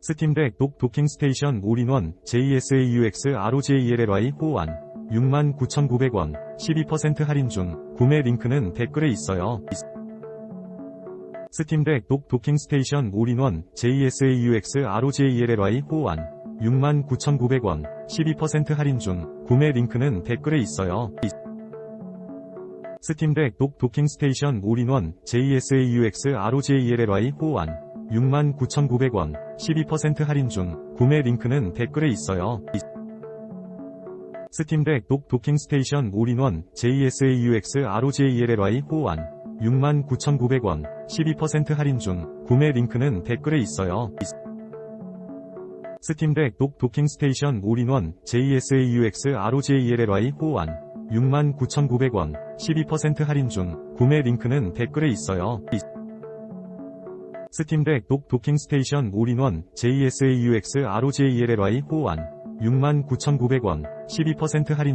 스팀덱 독 도킹 스테이션 올인원 JSAUX ROJELLY 호환. 69,900원 12% 할인 중. 구매 링크는 댓글에 있어요. 스팀덱 독 도킹 스테이션 올인원 JSAUX ROJELLY 호환. 69,900원 12% 할인 중. 구매 링크는 댓글에 있어요. 스팀덱 독 도킹 스테이션 올인원 JSAUX ROJELLY 호환 69,900원 12% 할인 중 구매 링크는 댓글에 있어요. 스팀덱 독 도킹 스테이션 올인원 JSAUX ROJELLY 호환 69,900원 12% 할인 중 구매 링크는 댓글에 있어요. 스팀덱 독 도킹 스테이션 올인원 JSAUX ROJELLY 호환 69,900원 12% 할인 중 구매 링크는 댓글에 있어요. 스팀덱 독 도킹 스테이션 올인원 JSAUX ROJELLY 호환 69,900원 12% 할인